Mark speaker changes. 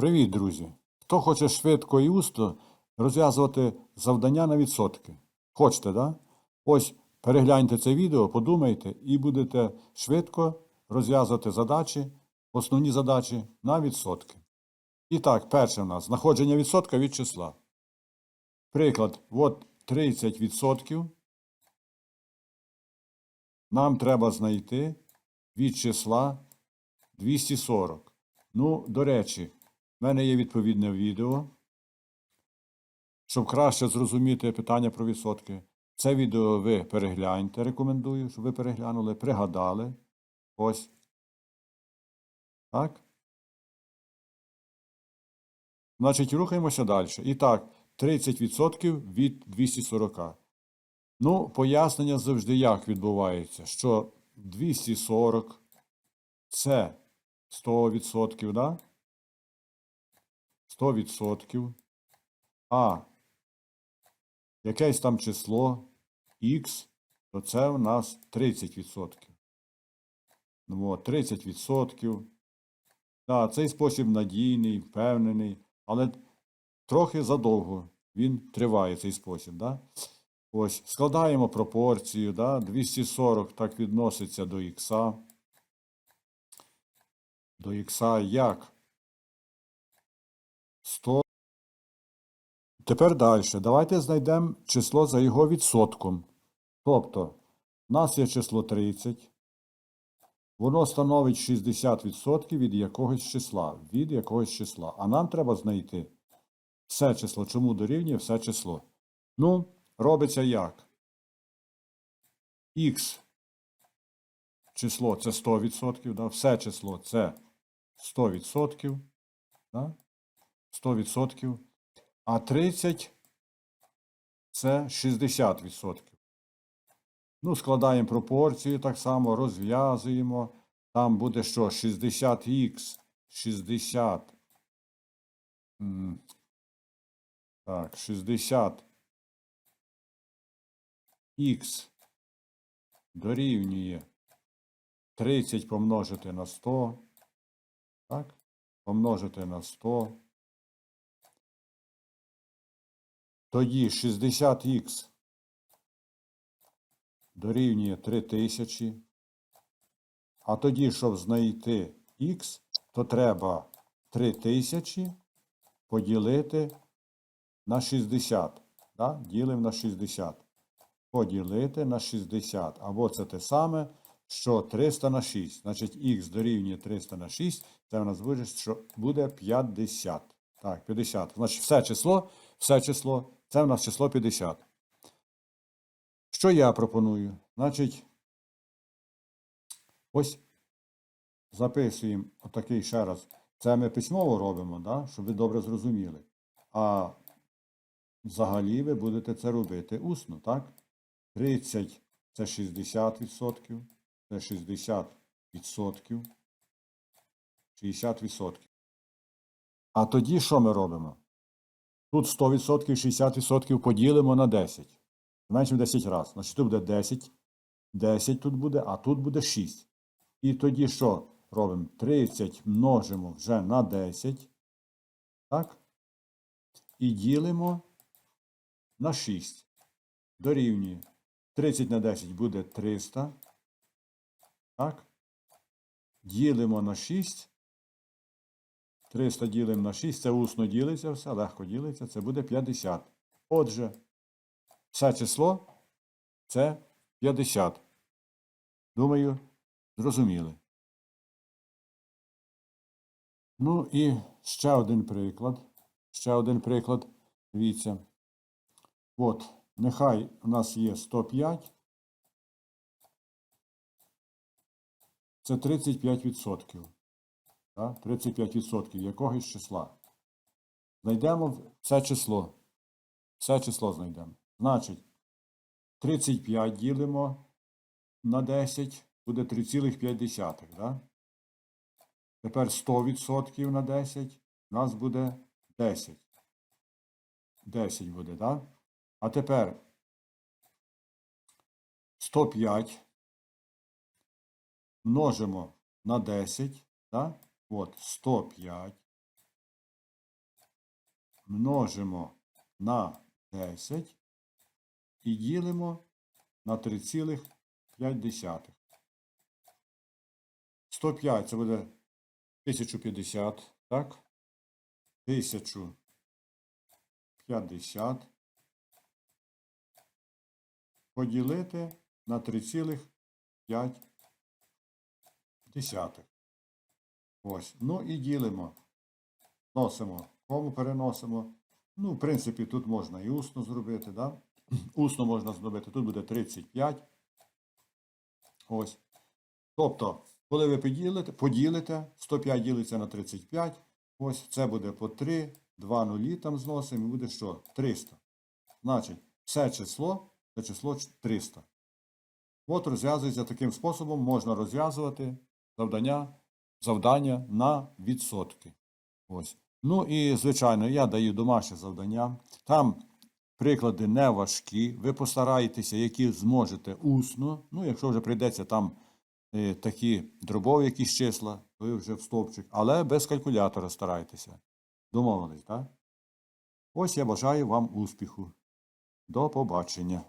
Speaker 1: Привіт, друзі! Хто хоче швидко і усто розв'язувати завдання на відсотки? Хочете, да? Ось перегляньте це відео, подумайте і будете швидко розв'язувати задачі, основні задачі на відсотки. І так, перше в нас знаходження відсотка від числа. Приклад, от 30%. Нам треба знайти від числа 240. Ну, до речі, в мене є відповідне відео. Щоб краще зрозуміти питання про відсотки. Це відео ви перегляньте, рекомендую, щоб ви переглянули, пригадали. Ось. Так. Значить, рухаємося далі. І так, 30% від 240. Ну, пояснення завжди як відбувається, що 240 це 100%, да? 100%. А якесь там число Х, то це в нас 30%. Ну, от, 30%. Так, цей спосіб надійний, впевнений, але трохи задовго він триває, цей спосіб. Да? Ось, складаємо пропорцію, да? 240 так відноситься до х. До х як? 100. Тепер далі. Давайте знайдемо число за його відсотком. Тобто, у нас є число 30. Воно становить 60% від якогось числа. Від якогось числа. А нам треба знайти все число. Чому дорівнює все число? Ну, робиться як? Х число це 100%, да? все число це 100%. Да? 100%. А 30 це 60%. Ну, складаємо пропорцію так само, розв'язуємо. Там буде що? 60х, 60. Так, 60 х дорівнює 30 помножити на 100. Так? Помножити на 100. Тоді 60х дорівнює 3000. А тоді, щоб знайти х, то треба 3000 поділити на 60. Да? Ділимо на 60. Поділити на 60. Або це те саме, що 300 на 6. Значить, х дорівнює 300 на 6. Це в нас буде, що буде 50. Так, 50. Значить, все число, все число, це в нас число 50. Що я пропоную? Значить, ось записуємо отакий ще раз. Це ми письмово робимо, да? щоб ви добре зрозуміли. А взагалі ви будете це робити усно, так? 30 це 60%, це 60%, 60%. А тоді що ми робимо? Тут 100%, 60% поділимо на 10. Менше 10 разів. Значить, тут буде 10. 10 тут буде, а тут буде 6. І тоді що робимо? 30 множимо вже на 10. Так? І ділимо на 6. Дорівнює. 30 на 10 буде 300. Так? Ділимо на 6. 300 ділимо на 6. Це усно ділиться все, легко ділиться. Це буде 50. Отже, все число це 50. Думаю, зрозуміли. Ну і ще один приклад. Ще один приклад. Дивіться. От, нехай у нас є 105. Це 35%. Так? 35% якогось числа. Знайдемо це число. Все число знайдемо. Значить, 35 ділимо на 10, буде 3,5. Да? Тепер 100% на 10, у нас буде 10. 10 буде, так? А тепер 105 множимо на 10, так? От 105 множимо на 10 і ділимо на 3,5. 105 це буде 1050, так? 1050 поділити на 3,5. Ось. Ну і ділимо. Носимо. Кому переносимо? Ну, в принципі, тут можна і усно зробити, да? Усно можна зробити. Тут буде 35. Ось. Тобто, коли ви поділите, поділите, 105 ділиться на 35, ось це буде по 3, 2 нулі там зносимо, і буде що? 300. Значить, все число це число 300. От розв'язується таким способом, можна розв'язувати завдання, завдання на відсотки. Ось. Ну і, звичайно, я даю домашнє завдання. Там приклади не важкі. Ви постараєтеся, які зможете усно. Ну, якщо вже прийдеться там е, такі дробові якісь числа, то ви вже в стовпчик. Але без калькулятора старайтеся. Домовились, так? Ось я бажаю вам успіху. До побачення.